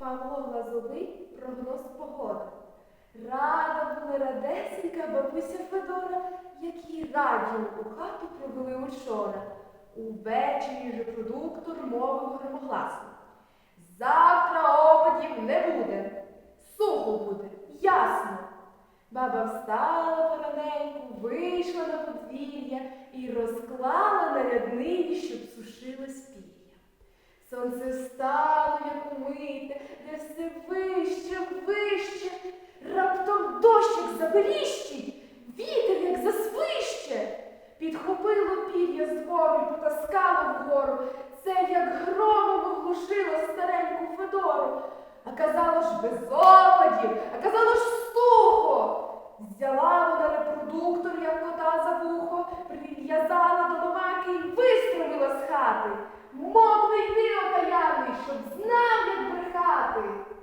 Павло Глазовий прогноз погоди. Рада була радесенька бабуся Федора, які радіо у хату провели учора. Увечері же продуктор мовив громогласно. Завтра опадів не буде. Сухо буде, ясно. Баба встала пораненьку, вийшла на подвір'я і розклала на ряднині, щоб сушилось пір'я. Сонце встало, як умите, де все вище, вище. Раптом дощик забеліщить, вітер, як засвище. Підхопило пір'я з двору потаскало вгору. Це як громом оглушило стареньку Федору. А казало ж без опадів, а казало ж сухо. Взяла вона репродуктор, як кота за вухо, прив'язала до ломаки і вистромила з хати. Bye.